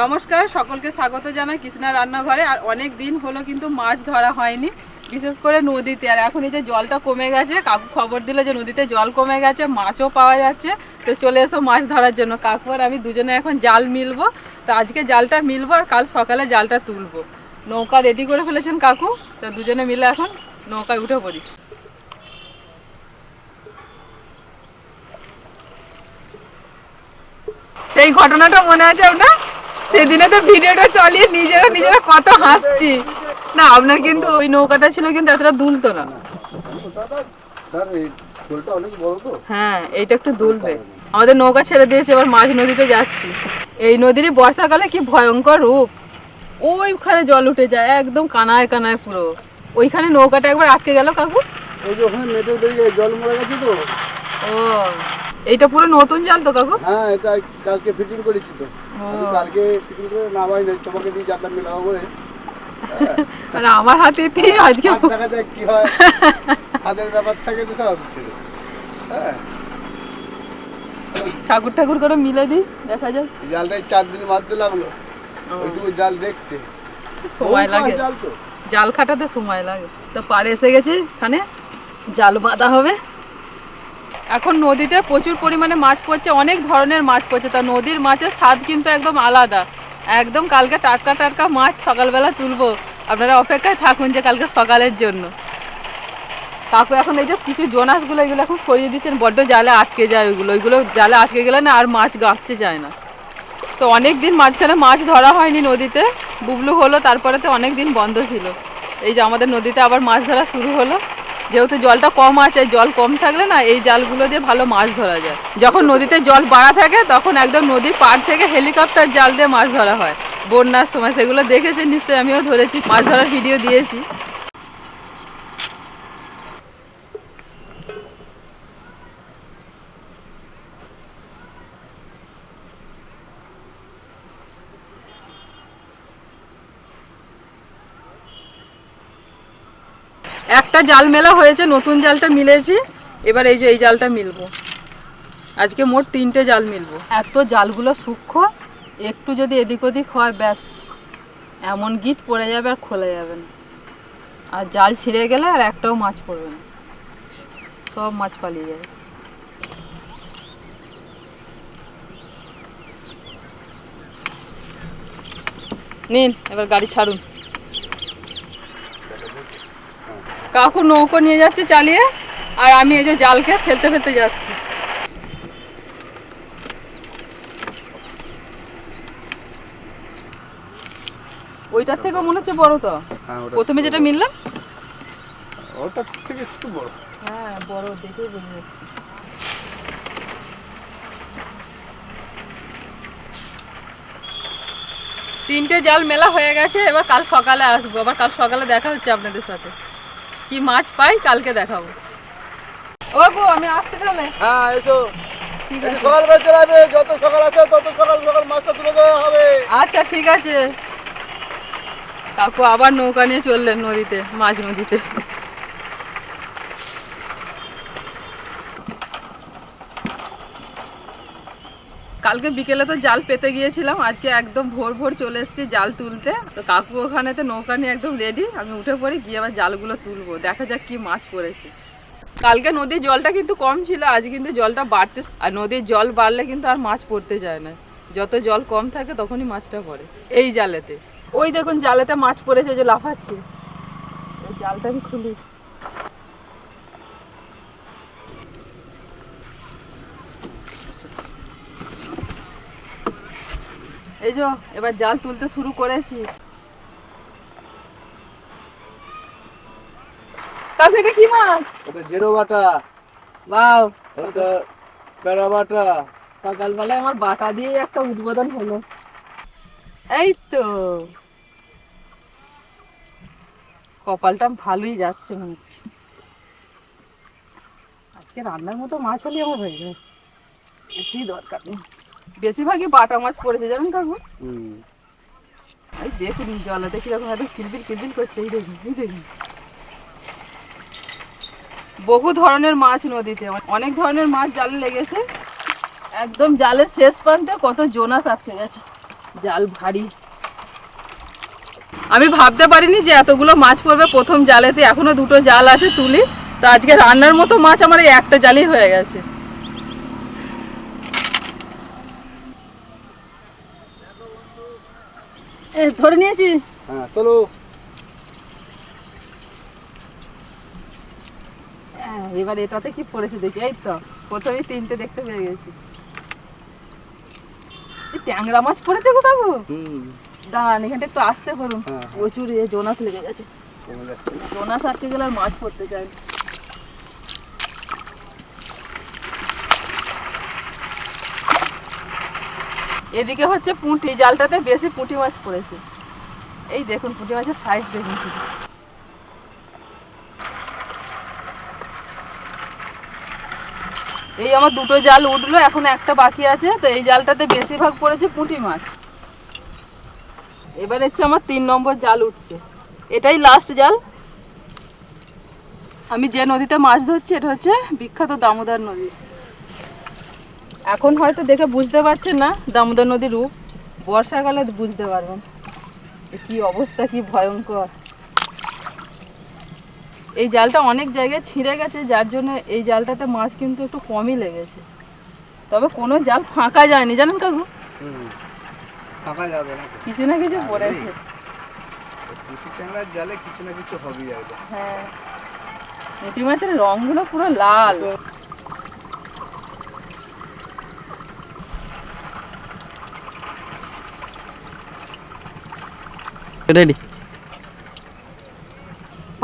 নমস্কার, সকলকে স্বাগত জানাই কৃষ্ণা রান্নাঘরে। আর অনেক দিন হলো কিন্তু মাছ ধরা হয়নি, বিশেষ করে নদীতে। আর এখন এই যে জলটা কমে গেছে, কাকু খবর দিল যে নদীতে জল কমে গেছে, মাছও পাওয়া যাচ্ছে। তো চলে এসো মাছ ধরার জন্য। কাকু আর আমি দুজনে এখন জাল মিলবো। তো আজকে জালটা মিলবো আর কাল সকালে জালটা তুলবো। নৌকা রেডি করে ফেলেছেন কাকু, তো দুজনে মিলে এখন নৌকায় উঠে পড়ি। সেই ঘটনাটা মনে আছে আপনার? সেদিনে তো ভিডিওটা চালিয়ে নিজেরা নিজেরা কত হাসছি। না আপনার কিন্তু ওই নৌকাটা ছিল কিন্তু এতটা দুলতো না। হ্যাঁ এইটা একটু দুলবে। আমাদের নৌকা ছেড়ে দিয়েছে এবার মাঝ নদীতে যাচ্ছি। এই নদীরই বর্ষাকালে কি ভয়ঙ্কর রূপ। ওইখানে জল উঠে যায় একদম কানায় কানায় পুরো। ওইখানে নৌকাটা একবার আটকে গেল কাকু? ওই যে ওখানে দিকে জল মরে গেছে তো। ও এইটা পুরো নতুন জাল তো কাকু? হ্যাঁ এটা কালকে ফিটিং করেছি তো। কালকে ফিটিং করে নামাই নাই তোমাকে দিয়ে যাতাম মেলাবো বলে। মানে আমার হাতেতে আজকে দেখা যাক কি হয়। হাতের ব্যাপার থাকে তো সব ছিল হ্যাঁ। ঠাকুর ঠাকুর করে মিলে দিই দেখা যাক। জালটা চার দিন মারতে লাগল। ওইটুকু জাল দেখতে। সময় লাগে। জাল তো। জাল খাটাতে সময় লাগে। তো পাড়ে এসে গেছি এখানে জাল বাঁধা হবে। এখন নদীতে প্রচুর পরিমাণে মাছ পড়ছে, অনেক ধরনের মাছ পড়ছে। তা নদীর মাছের স্বাদ কিন্তু একদম আলাদা। একদম কালকে টাটকা টাটকা মাছ সকালবেলা তুলবো। আপনারা অপেক্ষায় থাকুন যে কালকে সকালের জন্য। কাকু এখন এই যে কিছু জোনাসগুলো, এগুলো এখন সরিয়ে দিচ্ছেন, বড্ড জালে আটকে যায় ওইগুলো। ওইগুলো জালে আটকে গেলে না আর মাছ গাঁচতে যায় না। তো অনেক দিন মাঝখানে মাছ ধরা হয়নি নদীতে। বুবলু হলো তারপরে তো অনেক দিন বন্ধ ছিল। এই যে আমাদের নদীতে আবার মাছ ধরা শুরু হলো। যেহেতু জলটা কম আছে, জল কম থাকলে না এই জালগুলো দিয়ে ভালো মাছ ধরা যায়। যখন নদীতে জল বাড়া থাকে, তখন একদম নদীর পাড় থেকে হেলিকপ্টার জাল দিয়ে মাছ ধরা হয়। বন্যার সময় সেগুলো দেখেছেন, নিশ্চয়ই আমিও ধরেছি, মাছ ধরার ভিডিও দিয়েছি। একটা জাল মেলা হয়েছে নতুন জালটা মিলেছি। এবার এই যে এই জালটা মিলবো। আজকে মোট তিনটে জাল মিলবো। এত জালগুলো সূক্ষ্ম একটু যদি এদিক ওদিক হয় ব্যাস। এমন গিট পড়ে যাবে আর খোলা যাবে না। আর জাল ছিঁড়ে গেলে আর একটাও মাছ পড়বে না। সব মাছ পালিয়ে যাবে। নিন এবার গাড়ি ছাড়ুন। কাকু নৌকো নিয়ে যাচ্ছে চালিয়ে আর আমি এই যে জালকে ফেলতে ফেলতে যাচ্ছি। ওইটার থেকে মনে হচ্ছে বড় তো? হ্যাঁ প্রথমে যেটা মিললাম? ওটার থেকে একটু বড়। হ্যাঁ বড় দেখেই বোঝা যাচ্ছে। তিনটে জাল মেলা হয়ে গেছে এবার কাল সকালে আসব। আবার কাল সকালে দেখা হচ্ছে আপনাদের সাথে। কি মাছ পাই কালকে দেখাবো। ও গো আমি আসছি তাহলে। হ্যাঁ এসো। ঠিক আছে। সকাল বেলা চলে আসবে যত সকাল আছে তত সকাল সকাল মাছটা তুলে দেওয়া হবে। আচ্ছা ঠিক আছে। কাকু আবার নৌকা নিয়ে চললেন নদীতে মাছ নদীতে। কালকে বিকেলে তো জাল পেতে গিয়েছিলাম, আজকে একদম ভোর ভোর চলে এসেছি জাল তুলতে। তো কাকু ওখানেতে নৌকা নিয়ে একদম রেডি আমি উঠে পড়ি, গিয়ে আবার জালগুলো তুলবো, দেখা যাক কি মাছ পড়েছে। কালকে নদীর জলটা কিন্তু কম ছিল, আজ কিন্তু জলটা বাড়তে, আর নদীর জল বাড়লে কিন্তু আর মাছ পড়তে যায় না। যত জল কম থাকে তখনই মাছটা পড়ে, এই জালেতে। ওই দেখুন জালেতে মাছ পড়েছে যে লাফাচ্ছে। জালটা আমি খুলি। এই যে এবার জাল তুলতে শুরু করেছি। কাছে এটা কি মাছ? জেরো বাটা। বাও। এটা প্যারা বাটা। সকালবেলায় আমার বাটা দিয়ে একটা উদ্বোধন হলো। এই তো। কপালটা ভালোই যাচ্ছে মনে হচ্ছে আজকে রান্নার মতো মাছ হলে আমার হয়ে বেশি দরকার নেই। বেশিরভাগই বাটা মাছ পড়েছে জানেন কাকু এই দেখুন জলাতে কীরকম একদম কিলবিল কিলবিল করছে এই দেখুন এই দেখুন। বহু ধরনের মাছ নদীতে অনেক ধরনের মাছ জালে লেগেছে। একদম জালের শেষ প্রান্তে কত জোনাস আটকে গেছে। জাল ভারী। আমি ভাবতে পারিনি যে এতগুলো মাছ পড়বে প্রথম জালেতে এখনও দুটো জাল আছে তুলি। তো আজকে রান্নার মতো মাছ আমার এই একটা জালই হয়ে গেছে। ধরে নিয়েছি। হ্যাঁ চলো হ্যাঁ, এবার এটাতে কি পড়েছে দেখি এই তো প্রথমে তিনটে দেখতে পেয়ে গেছি। এই ট্যাংরা মাছ পড়েছে গো হুম। দাঁড়ান এখানটা একটু আসতে করুন। হ্যাঁ। প্রচুর এ জোনাস লেগে গেছে। জোনাস আটকে গেলে আর মাছ পড়তে চায় এদিকে হচ্ছে পুঁটি, জালটাতে বেশি পুঁটি মাছ পড়েছে। এই দেখুন, পুঁটি মাছের সাইজ দেখুন। এই আমার দুটো জাল উঠল, এখন একটা বাকি আছে, তো এই জালটাতে বেশিরভাগ পড়েছে পুঁটি মাছ। এবার হচ্ছে আমার তিন নম্বর জাল উঠছে। এটাই লাস্ট জাল। আমি যে নদীতে মাছ ধরছি, এটা হচ্ছে বিখ্যাত দামোদর নদী। এখন হয়তো দেখে বুঝতে পারছেন না দামোদর নদীর রূপ। বর্ষাকালে বুঝতে পারবেন কি অবস্থা কি ভয়ঙ্কর। এই জালটা অনেক জায়গায় ছিঁড়ে গেছে যার জন্য এই জালটাতে মাছ কিন্তু একটু কমই লেগেছে। তবে কোনো জাল ফাঁকা যায়নি জানেন কাকু? ফাঁকা যাবে না কিছু না কিছু পড়েছে। জালে কিছু না কিছু হবেই হ্যাঁ। পুঁটি মাছের রংগুলো পুরো লাল। রেডি।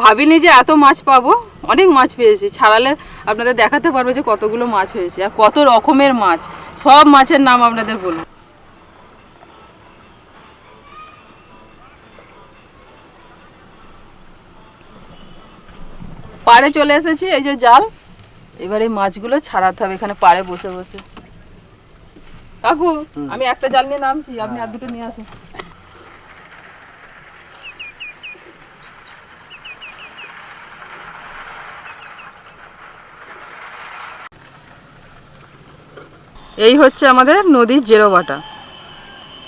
ভাবিনি যে এত মাছ পাবো। অনেক মাছ পেয়েছি। ছাড়ালে আপনাদের দেখাতে পারব যে কতগুলো মাছ হয়েছে আর কত রকমের মাছ। সব মাছের নাম আপনাদের বলুন পাড়ে চলে এসেছি এই যে জাল। এবার এই মাছগুলো ছাড়াতে হবে এখানে পাড়ে বসে বসে। কাকু আমি একটা জাল নিয়ে নামছি আপনি আর দুটো নিয়ে আসুন। এই হচ্ছে আমাদের নদীর জেরো বাটা।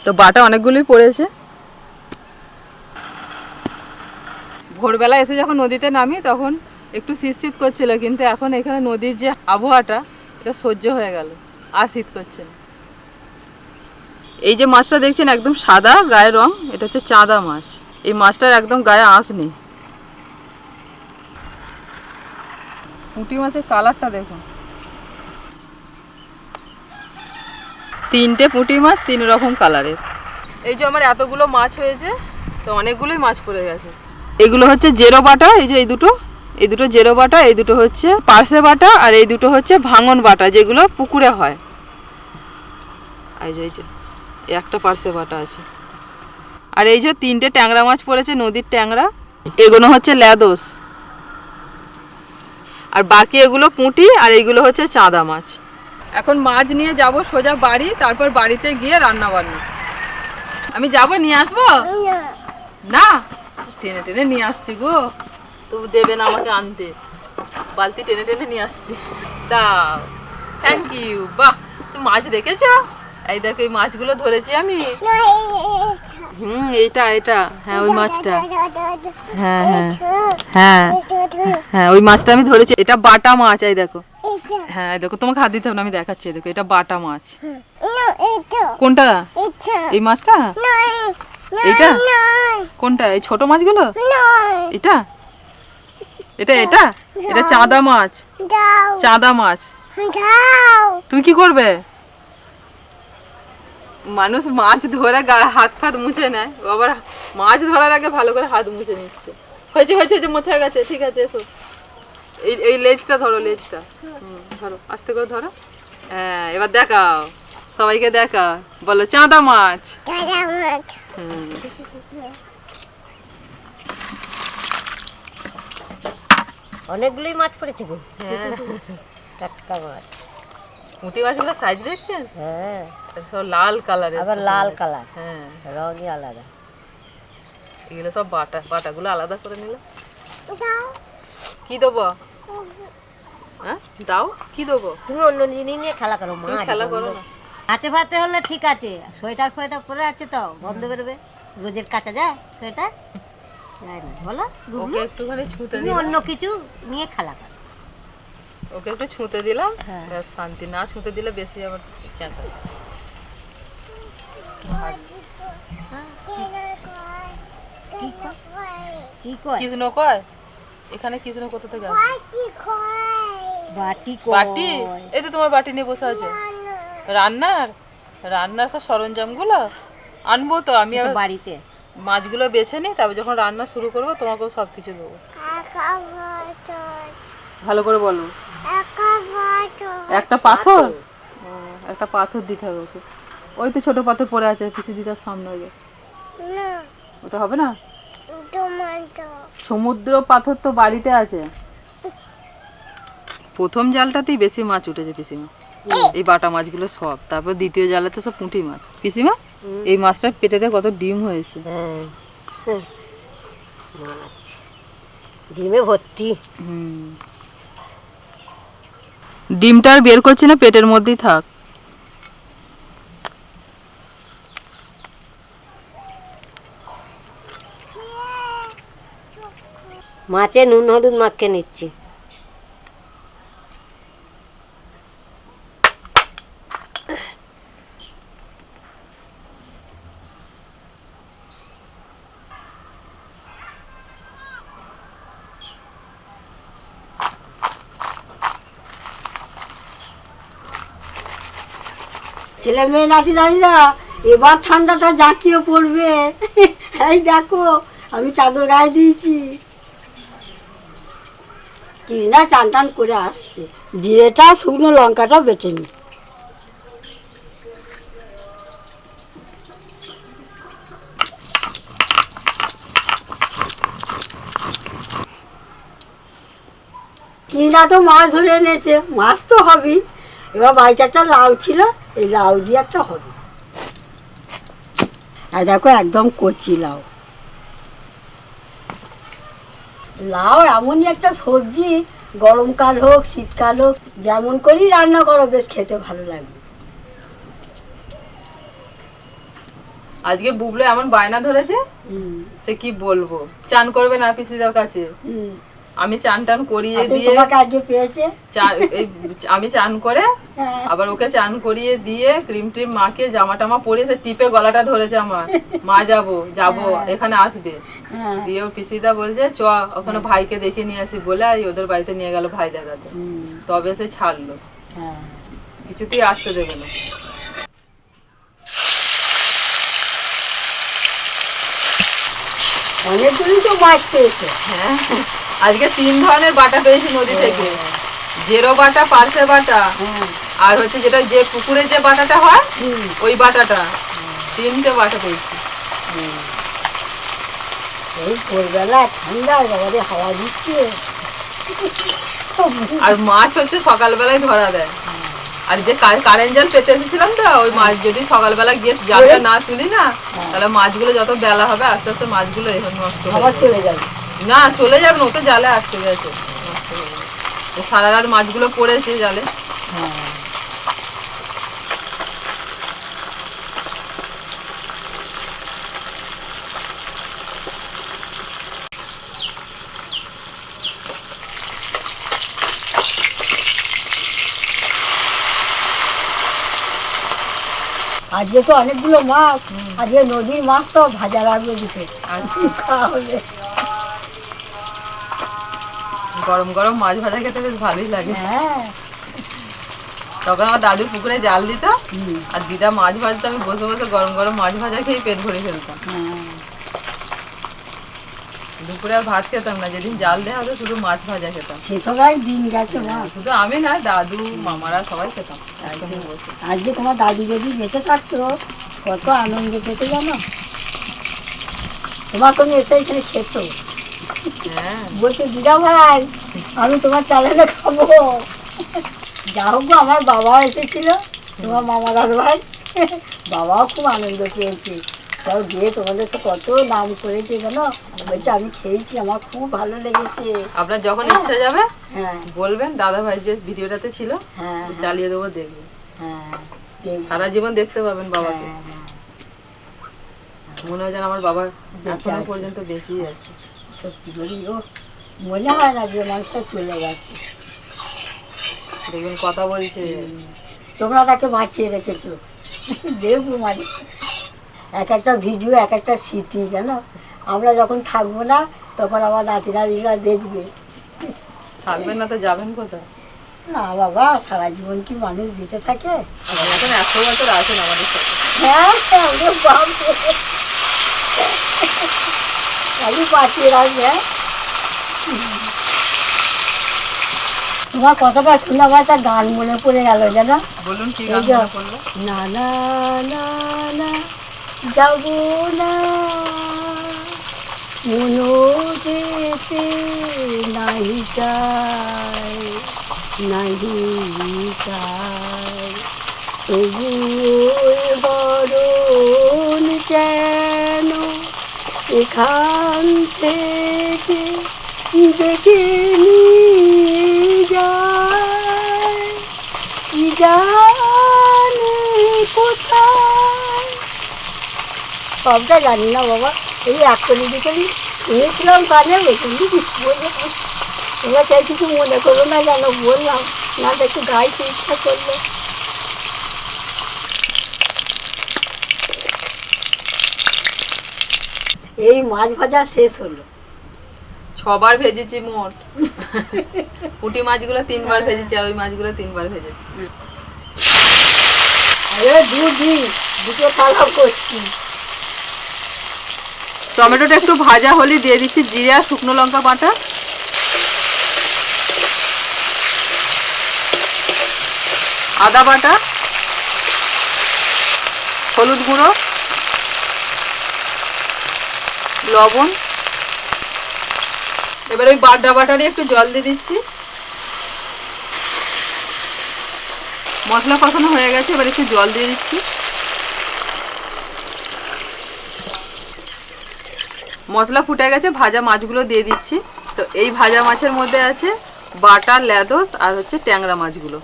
তো বাটা অনেকগুলোই পড়েছে। ভোরবেলা এসে যখন নদীতে নামি, তখন একটু শীত শীত করছিল, কিন্তু এখন এখানে নদীর যে আবহাওয়াটা, এটা সহ্য হয়ে গেল, আর শীত করছে না। এই যে মাছটা দেখছেন, একদম সাদা গায়ের রং, এটা হচ্ছে চাঁদা মাছ। এই মাছটার একদম গায়ে আঁশ নেই। পুঁটি মাছের কালারটা দেখুন। তিনটে পুঁটি মাছ, তিন রকম কালারের। এই যে আমার এতগুলো মাছ হয়েছে, তো অনেকগুলোই মাছ পড়ে গেছে। এগুলো হচ্ছে জেরো বাটা, এই যে এই দুটো। এই দুটো জেরো বাটা, এই দুটো হচ্ছে পার্সে বাটা, আর এই দুটো হচ্ছে ভাঙন বাটা, যেগুলো পুকুরে হয়। এই যে এই যে একটা পার্সে বাটা আছে। আর এই যে তিনটে ট্যাংরা মাছ পড়েছে, নদীর ট্যাংরা, এগুলো হচ্ছে ল্যাদোস। আর বাকি এগুলো পুঁটি, আর এইগুলো হচ্ছে চাঁদা মাছ। এখন মাছ নিয়ে যাব সোজা বাড়ি, তারপর বাড়িতে গিয়ে রান্না বান্না আমি যাব, নিয়ে আসব? না? টেনে টেনে নিয়ে আসছি গো। তবু দেবে না আমাকে আনতে। বালতি টেনে টেনে নিয়ে আসছি। তা থ্যাংক ইউ বাহ, তুমি মাছ দেখেছ? এই দেখো, এই মাছগুলো ধরেছি আমি। হুম এইটা এটা। হ্যাঁ ওই মাছটা। হ্যাঁ হ্যাঁ। হ্যাঁ হ্যাঁ ওই মাছটা আমি ধরেছি। এটা বাটা মাছ, এই দেখো। হ্যাঁ দেখো তোমাকে হাত দিতে হবে না আমি দেখাচ্ছি দেখো এটা বাটা মাছ। কোনটা? এই মাছটা? এইটা কোনটা? এই ছোট মাছগুলো? এটা? এটা এটা? এটা চাঁদা মাছ। চাঁদা মাছ। তুই কি করবে? মানুষ মাছ ধরে হাত ফাত মুছে নেয়। আবার মাছ ধরার আগে ভালো করে হাত মুছে নিচ্ছে। হয়েছে হয়েছে হয়েছে মোছা গেছে। ঠিক আছে এসো। এই এই লেজটা ধরো লেজটা ধরো আস্তে করে ধরো। হ্যাঁ এবার দেখাও। সবাইকে দেখা বলো চাঁদা মাছ। অনেকগুলোই মাছ পড়েছে গো। টাটকা মাছ। পুঁটি মাছগুলো সাইজ দেখছেন হ্যাঁ। সব লাল কালারের আবার লাল কালার হ্যাঁ। রঙই আলাদা। এগুলো সব বাটা বাটাগুলো আলাদা করে নিলাম কি দেবো? হ্যাঁ? দাও কি দেবো? তুমি অন্য জিনিস নিয়ে খেলা করো মাছ খেলা করো হাতে ফাতে হলে ঠিক আছে সোয়েটার ফোয়েটার পরে আছে তো বন্ধ করবে রোজের কাঁচা যায় সোয়েটার। যায় না বলো ওকে একটুখানি ছুঁতে তুমি অন্য কিছু নিয়ে খেলা করো। ওকে একটু ছুঁতে দিলাম। হ্যাঁ। শান্তি। না ছুঁতে দিলে বেশি আবার চেঁচা কি কর কি কর কৃষ্ণ কয়? এখানে কৃষ্ণ কোথা থেকে? বাটি বাটি এই তো তোমার বাটি নিয়ে বসে আছে। রান্নার। রান্নার? সব সরঞ্জামগুলো? আনব তো আমি আবার বাড়িতে। মাছগুলো বেছে নিই তারপর যখন রান্না শুরু করব তোমাকেও সব কিছু দেবো ভালো করে বলো। একটা পাথর? একটা পাথর দিতে হবে ওকে। ওই তো ছোট পাথর পড়ে আছে পিসি দিদার সামনে ওটা হবে না? সমুদ্র পাথর তো বাড়িতে আছে। প্রথম জালটাতেই বেশি মাছ উঠেছে পিসিমা। এই। বাটা মাছগুলো সব। তারপর দ্বিতীয় জালে তো সব পুঁটি মাছ। পিসিমা এই মাছটা পেটেতে কত ডিম হয়েছে? হ্যাঁ। ডিমে ভর্তি। হুম। ডিমটা আর বের করছি না পেটের মধ্যেই থাক। মাছে নুন, হলুদ মাখকে নিচ্ছি। ছেলে মেয়ে নাতি দাদিরা এবার ঠান্ডাটা জাঁকিয়ে পড়বে। এই দেখো, আমি চাদর গায়ে দিয়েছি। কি না চান টান করে আসছে। জিরেটা, শুকনো লঙ্কাটা বেটে নি। কি না তো মাছ ধরে এনেছে, মাছ তো হবেই। এবার বাড়িতে একটা লাউ ছিল, এই লাউ দিয়ে একটা হবে। আর দেখো একদম কচি লাউ। লাউ এমনই একটা সবজি গরমকাল হোক শীতকাল হোক যেমন করি রান্না করো বেশ খেতে ভালো লাগবে। আজকে বুবলে এমন বায়না ধরেছে? সে কি বলব? চান করবে না পিসিদার কাছে? হুম। আমি চান টান করিয়ে দিয়ে চা- এই আমি চান করে হ্যাঁ, আবার ওকে চান করিয়ে দিয়ে ক্রিম ট্রিম মাকে জামা টামা পরিয়ে সে টিপে গলাটা ধরেছে আমার। মা যাব যাব এখানে আসবে। হ্যাঁ, দিয়ে পিসিদা বলছে চ ওখানে ভাইকে দেখে নিয়ে আসি বলে ওদের বাড়িতে নিয়ে গেল ভাই দেখাতে। তবে সে ছাড়লো। হ্যাঁ। কিছুতেই আসতে দেবে না। অনেকগুলি তো মাছ পেয়েছে। হ্যাঁ। আজকে তিন ধরনের বাটা পেয়েছি নদী থেকে। জেরো বাটা পার্সে বাটা আর হচ্ছে যেটা যে পুকুরে যে বাটাটা হয় ওই বাটাটা। তিনটে বাটা পেয়েছি। এই ভোরবেলা ঠান্ডা এবারে হাওয়া দিচ্ছে। আর মাছ হচ্ছে সকালবেলায় ধরা দেয়। আর যে কারেন্ট জাল পেতে এসেছিলাম তো ওই মাছ যদি সকালবেলা গিয়ে জালটা না তুলি না তাহলে মাছগুলো যত বেলা হবে আস্তে আস্তে মাছগুলো এখানে নষ্ট হয়ে চলে যাবে। না চলে যাবে না ও তো জালে আসতে গেছে। ও সারা রাত মাছগুলো পড়েছে জালে। আজকে তো অনেকগুলো মাছ আজকে নদীর মাছ তো ভাজা লাগবে দিতে আচ্ছা। খাওয়া হবে? গরম গরম মাছ ভাজা খেতে বেশ ভালোই লাগে। হ্যাঁ। তখন আমার দাদু পুকুরে জাল দিত আর দিদা মাছ ভাজতো আমি বসে বসে গরম গরম মাছ ভাজা খেয়ে পেট ভরে ফেলতাম। হ্যাঁ। দুপুরে আর ভাত খেতাম না যেদিন জাল দেওয়া হতো শুধু মাছ ভাজা খেতাম। সবাই দিন গেছে মা শুধু আমি না দাদু মামারা সবাই খেতাম। বসে। আজকে তোমার দাদু যদি বেঁচে থাকতো কত আনন্দ পেতে জানো? তোমার সঙ্গে এসে এখানে খেত? হ্যাঁ বলছে দিদা ভাই আমি তোমার খাব। যা হোক আমার বাবাও এসেছিল তোমার মামা ভাই বাবাও খুব আনন্দ পেয়েছে। তাও দিয়ে তোমাদের তো কত নাম করেছে জানো? বলছে আমি খেয়েছি আমার খুব ভালো লেগেছে। আপনার যখন ইচ্ছা যাবে হ্যাঁ। বলবেন দাদা ভাই যে ভিডিওটাতে ছিল হ্যাঁ চালিয়ে দেবো দেখবেন হ্যাঁ সারা জীবন দেখতে পাবেন বাবাকে। হ্যাঁ, হ্যাঁ। মনে হয় যেন আমার বাবা এখনও পর্যন্ত বেঁচে আছে। সত্যি করি ও মনে হয় না যে মানুষটা চলে গেছে দেখবেন কথা বলছে। তোমরা তাকে বাঁচিয়ে রেখেছো। দেখব মানে। এক একটা ভিডিও এক একটা স্মৃতি জানো? আমরা যখন থাকব না তখন আমার নাতি নাতিরা দেখবে। থাকবেন না তো যাবেন কোথায়? না বাবা সারা জীবন কি মানুষ বেঁচে থাকে? এখন একশো বছর আছেন আমাদের সাথে। হ্যাঁ রাখবে। হ্যাঁ? তোমার কথাটা শুনে আমার একটা গান মনে পড়ে গেল জানো? বলুন কি গান না না না না যাব না। মনো যেতে নাহি চাই নাহি চাই তবু বরণ কেন এখান থেকে দেখে নিয়ে যায়। জানে কোথায়? সবটা জানি না বাবা। এই এক্ষুনি দিকেই শুনেছিলাম গানে বেতন কিছু বলে তোমরা চাই কিছু মনে করো না, যেন বললাম। না একটু গাইতে ইচ্ছা করল। এই মাছ ভাজা শেষ হলো। ছবার ভেজেছি মোট। পুঁটি মাছগুলো তিনবার ভেজেছি আর ওই মাছগুলো তিনবার ভেজেছি। দুটো খারাপ করছি। টমেটোটা একটু ভাজা হলে দিয়ে দিচ্ছি জিরে শুকনো লঙ্কা বাটা। আদা বাটা। হলুদ গুঁড়ো। লবণ। এবার ওই বাটা বাটারে একটু জল দিয়ে দিচ্ছি। মশলা কষানো হয়ে গেছে, এবার একটু জল দিয়ে দিচ্ছি। মশলা ফুটে গেছে, ভাজা মাছগুলো দিয়ে দিচ্ছি। তো এই ভাজা মাছের মধ্যে আছে বাটা ল্যাদোস আর হচ্ছে ট্যাংরা মাছগুলো।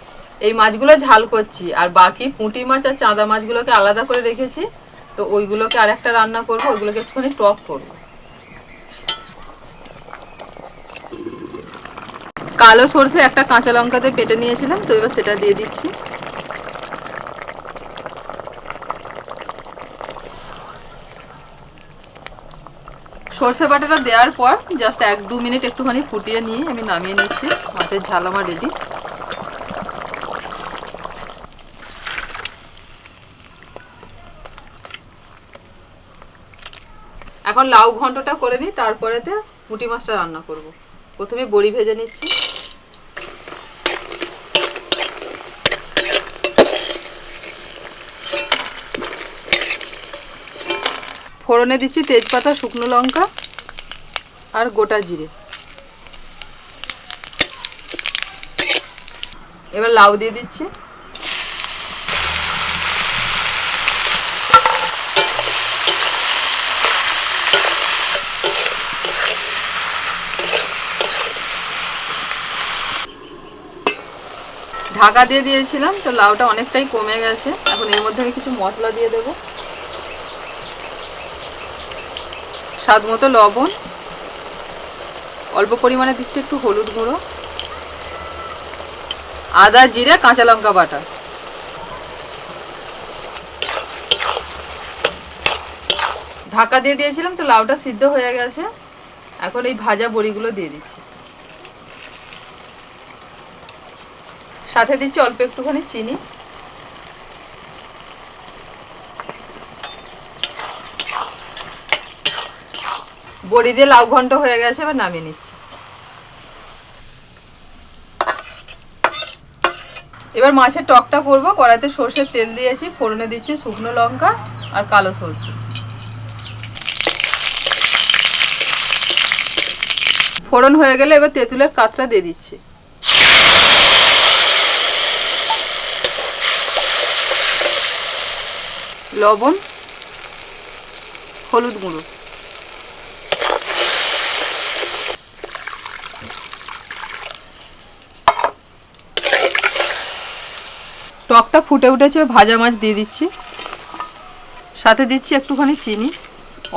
এই মাছগুলো ঝাল করছি, আর বাকি পুঁটি মাছ আর চাঁদা মাছগুলোকে আলাদা করে রেখেছি। তো ওইগুলোকে আর একটা রান্না করব, ওইগুলোকে একটুখানি টক করব। কালো সর্ষে একটা কাঁচা লঙ্কাতে পেটে নিয়েছিলাম, তো এবার সেটা দিয়ে দিচ্ছি। সর্ষে বাটাটা দেওয়ার পর জাস্ট এক দু মিনিট একটুখানি ফুটিয়ে নিয়ে আমি নামিয়ে নিচ্ছি, মাছের ঝাল আমার রেডি এখন লাউ ঘন্টটা করে নিই, তারপরেতে পুঁটি মাছটা রান্না করব। প্রথমে বড়ি ভেজে নিচ্ছি। ফোড়নে দিচ্ছি তেজপাতা, শুকনো লঙ্কা আর গোটা জিরে। এবার লাউ দিয়ে দিচ্ছি। ঢাকা দিয়ে দিয়েছিলাম, তো লাউটা অনেকটাই কমে গেছে। এখন এর মধ্যে আমি কিছু মশলা দিয়ে দেবো। স্বাদ মতো লবণ। অল্প পরিমাণে দিচ্ছি একটু হলুদ গুঁড়ো। আদা, জিরে, কাঁচা লঙ্কা বাটা। ঢাকা দিয়ে দিয়েছিলাম, তো লাউটা সিদ্ধ হয়ে গেছে। এখন এই ভাজা বড়িগুলো দিয়ে দিচ্ছি। সাথে দিচ্ছি, অল্প একটুখানি চিনি। বড়ি দিয়ে লাউ ঘন্ট হয়ে গেছে, এবার নামিয়ে নিচ্ছি। এবার মাছের টকটা করব, কড়াইতে সর্ষের তেল দিয়েছি, ফোড়নে দিচ্ছি শুকনো লঙ্কা আর কালো সর্ষে। ফোড়ন হয়ে গেলে এবার তেঁতুলের কাতটা দিয়ে দিচ্ছি। লবণ, হলুদ গুঁড়ো। টকটা ফুটে উঠেছে, ভাজা মাছ দিয়ে দিচ্ছি। সাথে দিচ্ছি একটুখানি চিনি।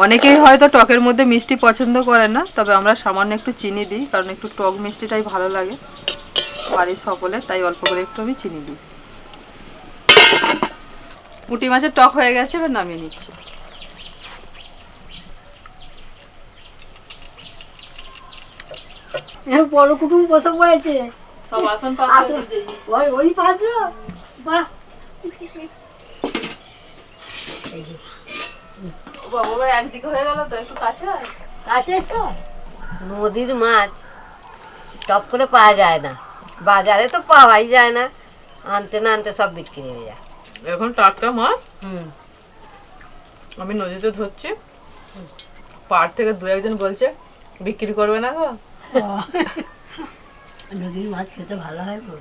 অনেকেই হয়তো টকের মধ্যে মিষ্টি পছন্দ করে না, তবে আমরা সামান্য একটু চিনি দিই, কারণ একটু টক মিষ্টিটাই ভালো লাগে। বাড়ির সকলে, তাই অল্প করে একটু আমি চিনি দিই। পুঁটি মাছের টক হয়ে গেছে এবার নামিয়ে নিচ্ছি। বড় কুটুম বসে পড়েছে। সব আসন আসো। ওই ওই পাত্র বাহ। বাবা একদিকে হয়ে গেল তো একটু কাছে আয়। কাছে এসো। নদীর মাছ। টপ করে পাওয়া যায় না। বাজারে তো পাওয়াই যায় না। আনতে না আনতে সব বিক্রি হয়ে যায়। এখন টাটকা মাছ। আমি নদীতে ধরছি। পাড় থেকে দু একজন বলছে বিক্রি করবে না গো? নদীর মাছ খেতে ভালো হয় গো।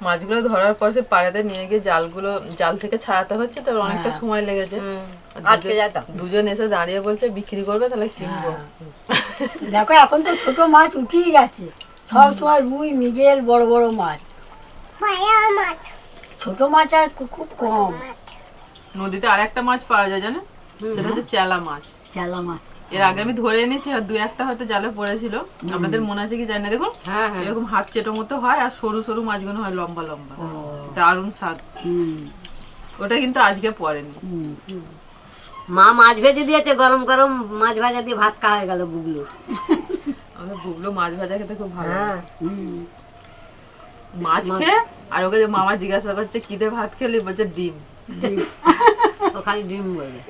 মাছগুলো ধরার পর সে পাড়াতে নিয়ে গিয়ে জালগুলো জাল থেকে ছাড়াতে হচ্ছে তো অনেকটা হ্যাঁ। সময় লেগেছে। দুজন- এসে দাঁড়িয়ে বলছে বিক্রি করবে তাহলে কিনবো। দেখো এখন তো ছোট মাছ উঠিয়ে গেছে সব সময় রুই মৃগেল বড় বড় মাছ। মাছ। ছোট মাছ আর খুব কম। নদীতে আর একটা মাছ পাওয়া যায় জানো? সেটা হচ্ছে চেলা মাছ। চেলা মাছ। এর আগে আমি ধরে এনেছি আর একটা হয়তো জালে পড়েছিল। আপনাদের মনে আছে কি জানি না দেখুন? হ্যাঁ হ্যাঁ। এরকম হাত চেটো মতো হয় আর সরু সরু মাছগুলো হয় লম্বা লম্বা। দারুণ স্বাদ। ওটা কিন্তু আজকে পড়েনি। মা মাছ ভেজে দিয়েছে গরম গরম মাছ ভাজা দিয়ে ভাত খাওয়া হয়ে গেল বুগলু। আমাদের মাছ ভাজা খেতে খুব ভালো। হ্যাঁ মাছ খেয়ে আর ওকে যে মামা জিজ্ঞাসা করছে কি দিয়ে ভাত খেলি? বলছে ডিম। ও খালি ডিম বলবে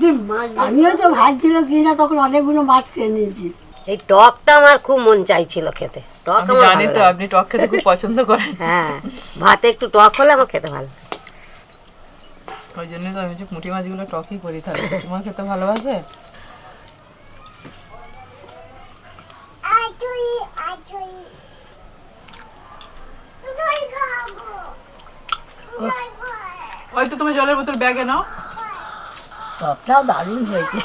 ডিম। আমিও তো ভাজছিল কি না তখন অনেকগুলো মাছ খেয়ে নিয়েছি। এই টকটা আমার খুব মন চাইছিল খেতে। টক আমি আমার জানি তো আপনি টক খেতে খুব পছন্দ করেন। হ্যাঁ ভাতে একটু টক হলে আমার খেতে ভালো ওই জন্যই তো আমি যে পুঁটি মাছগুলো টকই করি তাহলে পিসিমা খেতে ভালোবাসে? ওই তো তুমি জলের বোতল ব্যাগে নাও। টকটাও দারুণ হয়েছে।